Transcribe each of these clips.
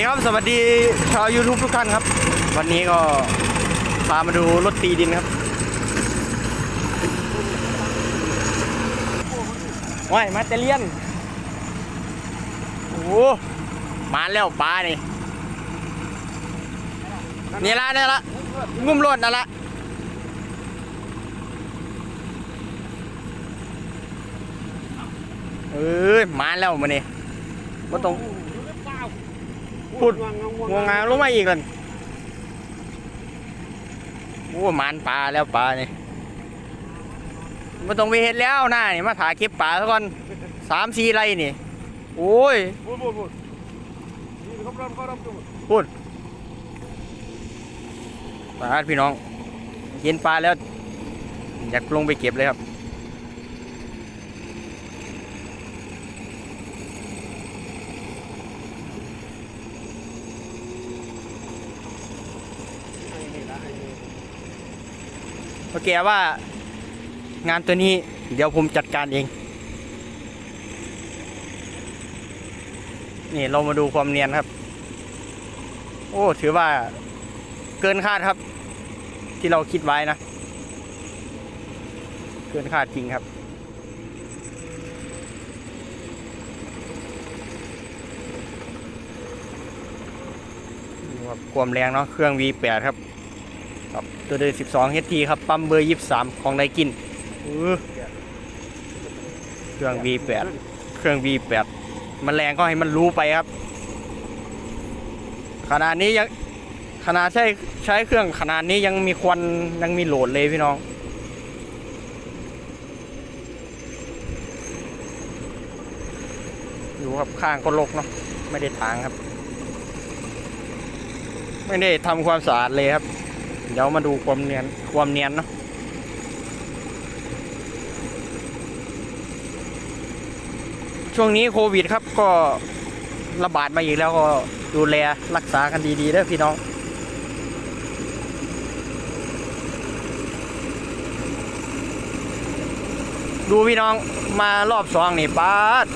ดีครับ สวัสดีชาว YouTube ทุกท่านครับ วันนี้ก็พามาดูรถตีดินครับว้ายมาเตเลียน โอ้โหมาแล้วปลานี่นี่ละนี่ละงุ่มรถนั่นละเอ้ยมาแล้วมานี่มาตรง พูดงวงงางลงมาอีกกันโอ้มันปลาแล้วปลานี่มาต้องไปเห็ดแล้วหน้านี่มาถ่ายคลิปปลาซะก่อนสามสี่ไรนี่ โอ้ยพูดพูดพูดนี่เขารำเขารำจุ่มพูดปลาพี่น้องเห็นปลาแล้ว อยากลงไปเก็บเลยครับ โอเคว่างานตัวนี้เดี๋ยวผมจัดการเอง นี่เรามาดูความเนียนครับ โอ้ถือว่าเกินคาดครับ ที่เราคิดไว้นะ เกินคาดจริงครับความแรงเนาะเครื่อง V8 ครับ ครับตัวเดิม12 HT ครับ ปั๊มเบอร์ 23 ของไดกินเครื่อง V8 เครื่อง V8 มันแรงก็ให้มันรู้ไปครับ ขนาดนี้ยังขนาดใช้ใช้เครื่องขนาดนี้ยังมีควันยังมีโหลดเลยพี่น้องอยู่ครับข้างก็รกเนาะไม่ได้ทางครับ ไม่ได้ทำความสะอาดเลยครับ เดี๋ยวมาดูความเนียนความเนียนเนาะช่วงนี้โควิดครับก็ระบาดมาอีกแล้วก็ดูแลรักษากันดีๆเด้อพี่น้อง ดูพี่น้องมารอบสองนี่ป้าด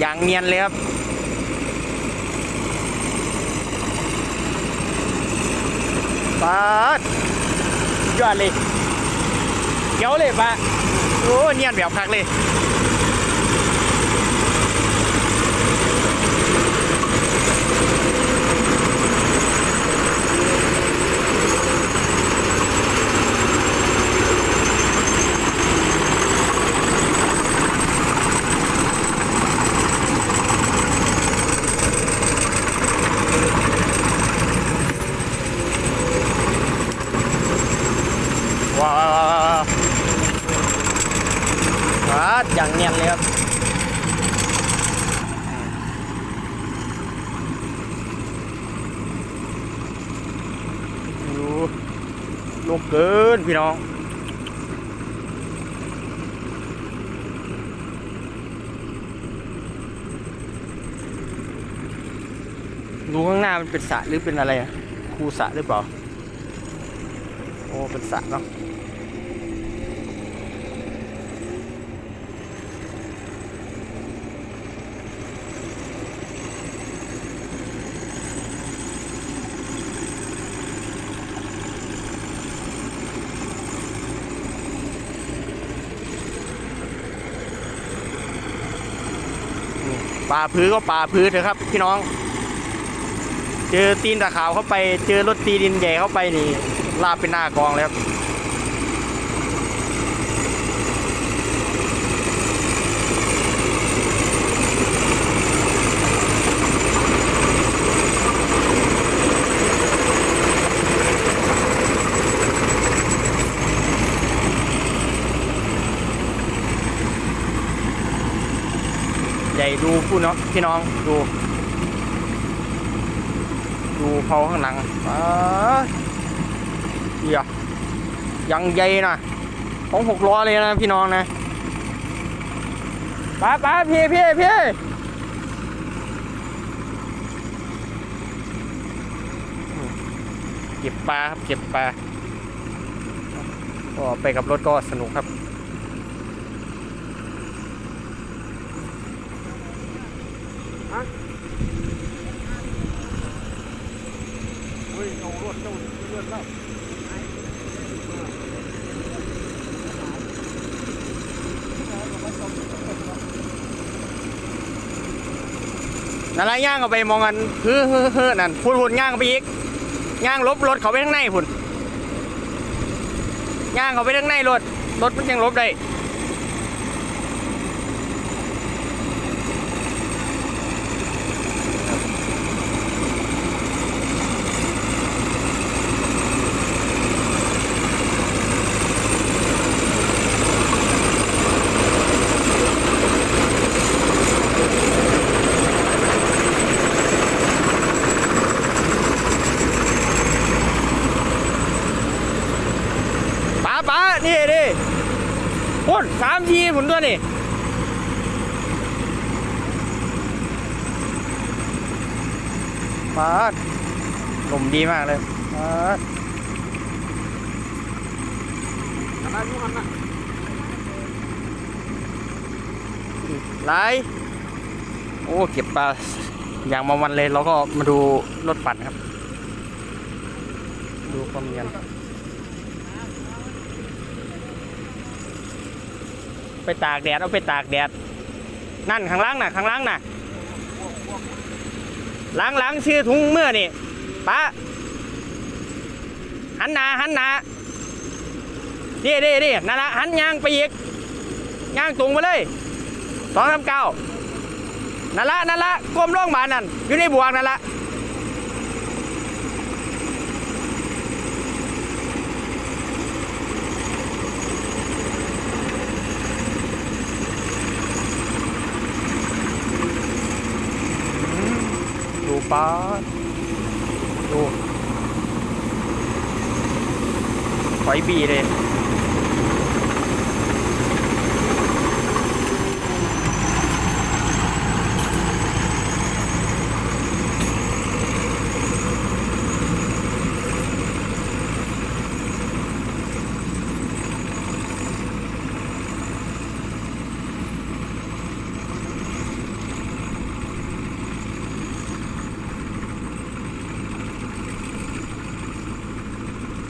อย่างเนียนเลยครับ ปาดยอดเลยเกี้ยวเลยปะโอ้เนียนแบบคักเลย ว้าวปาดอย่างเนียนเลย ครับดูลูกเกินพี่น้องดูข้างหน้ามันเป็นสระหรือเป็นอะไรคูสระหรือเปล่า โอ้ เป็นสระเนาะ ป่าพื้นก็ป่าพื้นเถอะครับ พี่น้อง เจอตีนตะขาวเข้าไป เจอรถตีดินใหญ่เข้าไปนี่ลาบเป็นหน้ากองเลยครับ ใหญ่ดูผู้น้องพี่น้องดู ดูเขาข้างหลังอ้าเหี้ยยังใหญ่นะของหกล้อเลยนะพี่น้องนะป้าป้าพี่พี่พี่เก็บปลาครับเก็บปลาก็ไปกับรถก็สนุกครับ ฮ้ยเอารถเจ้าเลือนแล้วนั่นละย่างเอาไปมองกันเฮ้อเฮ้อเฮ้อนั่นพุ่นพุ่นย่างเอาไปอีกย่างลบรถเขาไปข้างในพุ่นย่างเขาไปข้างในรถรถมันยังลบได้ป้าป้านี่ดิพุ่นสามทีพุ่นตัวนี่ ปาดลมดีมากเลยปาดอะไรพวกมันนะไหลโอ้ เก็บปลาอย่างมาวันเลยเราก็มาดูรถปั่นครับ ดูความเนียนไปตากแดด เอาไปตากแดด นั่นข้างล่างน่ะ ข้างล่างน่ะ ล้างล้างชื่อถุงเมื่อนี่ปะหันหนาหันหนาดิดิดินั่นละหันยางไปอีกยางตรงไปเลยสองสามเก้านั่นละนั่นละก้มล่องบานนั่นอยู่ในบวกนั่นละดู ป้าดดูไฟบีเลย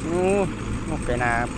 นู้ นกไปนาครับ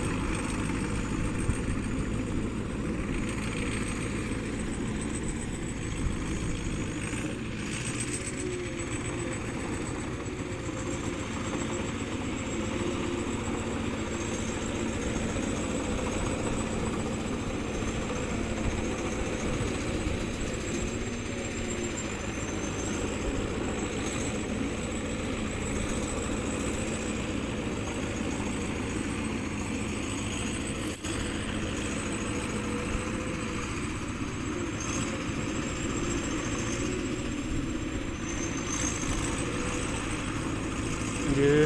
ยือ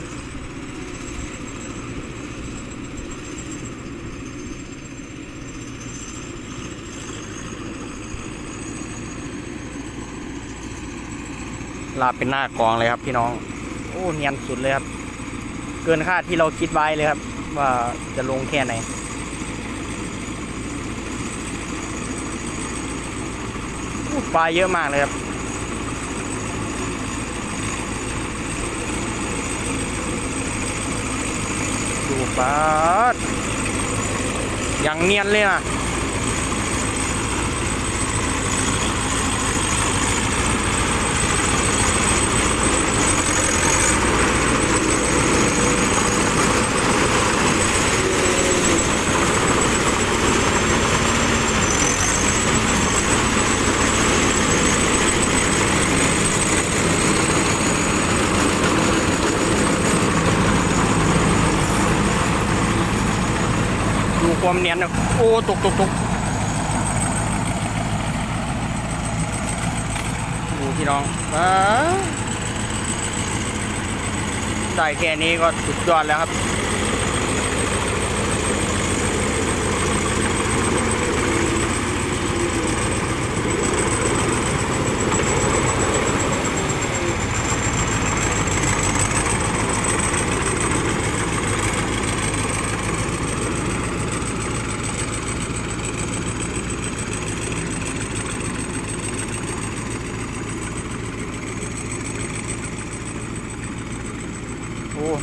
ลาเป็นหน้ากองเลยครับพี่น้อง โอ้เนียนสุดเลยครับ เกินคาดที่เราคิดไว้เลยครับ ว่าจะลงแค่ไหนปลาเยอะมากเลยครับ บาดอย่างเนียนเลยนะ ความเนียนนะโอ้ตกตกตกดูพี่น้องอ้าได้แค่นี้ก็สุดยอดแล้วครับ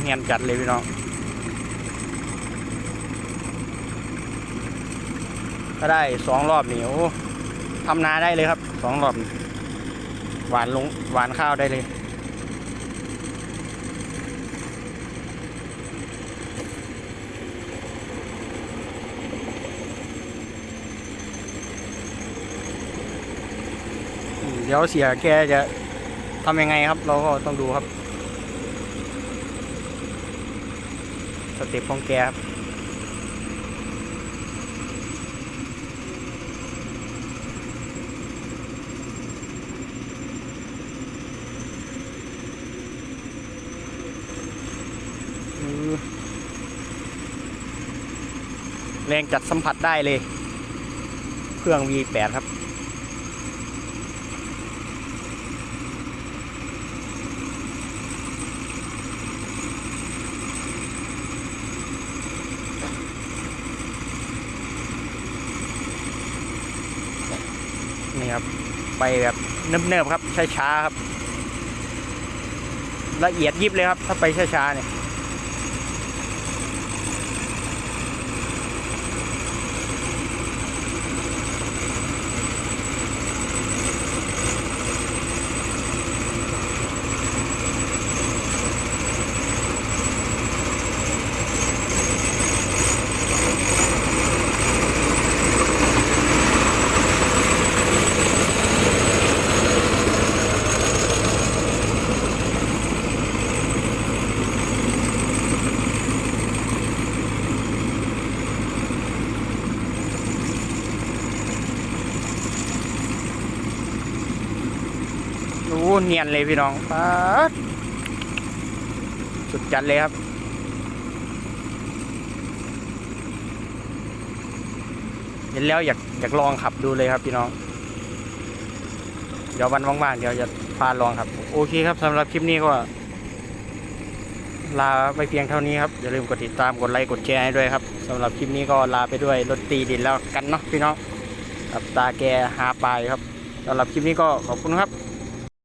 ดียนจัดเลยพี่น้องถ้าได้สองรอบนี่โอ้ทำนาได้เลยครับสองรอบหวานลงหวานข้าวได้เลยเดี๋ยวเสียแกจะทำยังไงครับ เราก็ต้องดูครับ สเต็ปของแกครับแรงจัดสัมผัสได้เลย เครื่อง V8 ครับ ครับ ไปแบบเนิบๆครับช้าๆครับ ละเอียดยิบเลยครับ ถ้าไปช้าๆเนี่ย โอ้ เนียนเลยพี่น้องป๊าดสุดจัดเลยครับ เห็นแล้วอยากอยากลองขับดูเลยครับพี่น้อง เดี๋ยววันว่างๆเดี๋ยวจะพาลองครับ โอเคครับสำหรับคลิปนี้ก็ ลาไปเพียงเท่านี้ครับ อย่าลืมกดติดตามกดไลค์กดแชร์ให้ด้วยครับสำหรับคลิปนี้ก็ลาไปด้วยรถตีดินแล้วกันเนาะพี่น้องกับตาแกหาปลายครับสำหรับคลิปนี้ก็ขอบคุณครับ